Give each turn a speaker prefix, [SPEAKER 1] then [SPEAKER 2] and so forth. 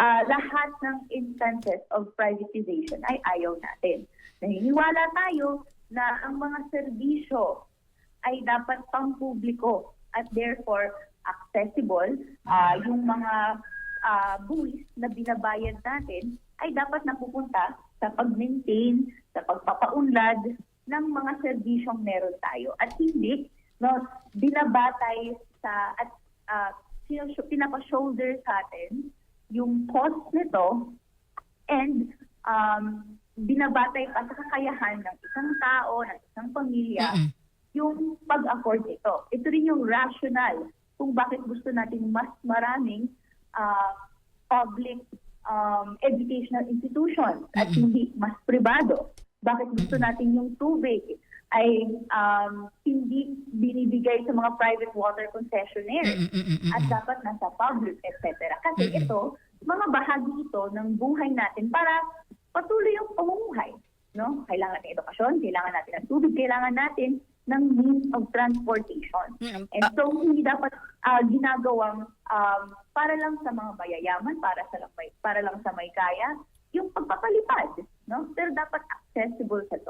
[SPEAKER 1] ah, lahat ng instances of privatization ay ayaw natin. Naniniwala tayo na ang mga serbisyo ay dapat pang-publiko at therefore accessible. Ah, yung mga ah, buwis na binabayad natin ay dapat napupunta sa pag-maintain, sa pagpapaunlad ng mga serbisyong meron tayo. At hindi no, binabatay sa at uh, pinapa-shoulder sa atin yung cost nito and um, binabatay pa sa kakayahan ng isang tao, ng isang pamilya,
[SPEAKER 2] Mm-mm.
[SPEAKER 1] yung pag-afford ito. Ito rin yung rational kung bakit gusto natin mas maraming ah, public um, educational institutions at
[SPEAKER 2] Mm-mm.
[SPEAKER 1] hindi mas privado. Bakit gusto natin yung tubig ay um, hindi binibigay sa mga private water concessionaires
[SPEAKER 2] Mm, mm, mm, mm,
[SPEAKER 1] at
[SPEAKER 2] mm.
[SPEAKER 1] dapat nasa public, etc. Kasi
[SPEAKER 2] Mm-mm.
[SPEAKER 1] ito, mga bahagi ito ng buhay natin para patuloy yung pamumuhay. No? Kailangan ng edukasyon, kailangan natin ng tubig, kailangan natin ng means of transportation.
[SPEAKER 2] Mm,
[SPEAKER 1] And so, hindi dapat ah, ginagawang um, para lang sa mga mayayaman, para sa lang may, para lang sa may kaya, yung pagpapalipad, no? Pero dapat accessible sa all.